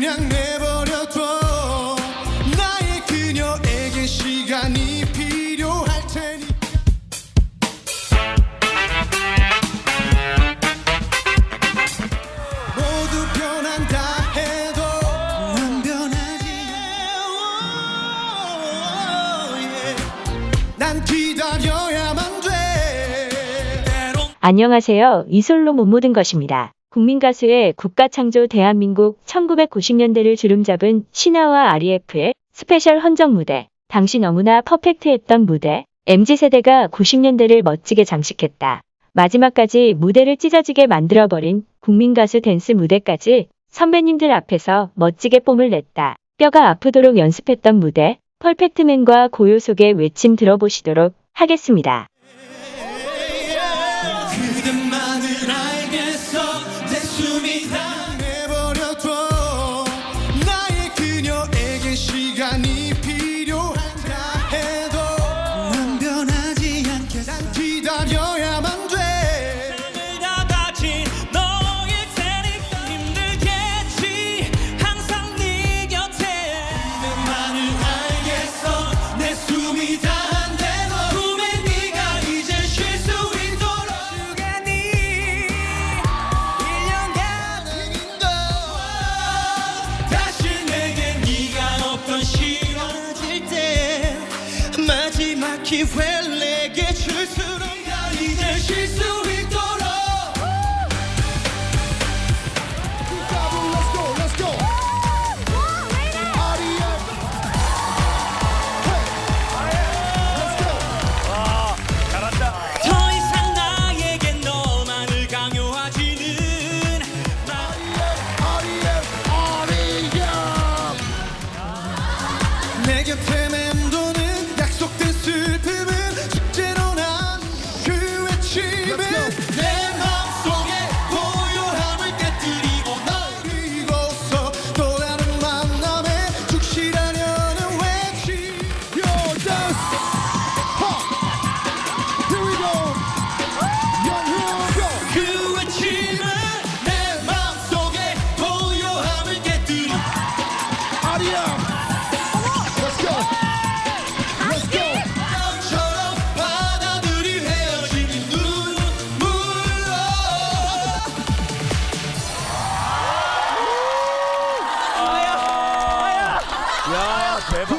그냥 내버려둬. 나의 그녀에게 시간이 필요할 테니. 모두 변한다 해도 난 변하지 난 기다려야만 돼. 안녕하세요. 이솔로 못 모든 것입니다. 국민 가수의 국가 창조 대한민국 1990년대를 주름잡은 신화와 REF의 스페셜 헌정 무대. 당시 너무나 퍼펙트했던 무대. MZ세대가 90년대를 멋지게 장식했다. 마지막까지 무대를 찢어지게 만들어버린 국민 가수 댄스 무대까지 선배님들 앞에서 멋지게 뽐을 냈다. 뼈가 아프도록 연습했던 무대. 퍼펙트맨과 고요 속의 외침 들어보시도록 하겠습니다. vida. 마지막 기회를 내게 줄수록 네가 이제 쉴수 Mark Bevins.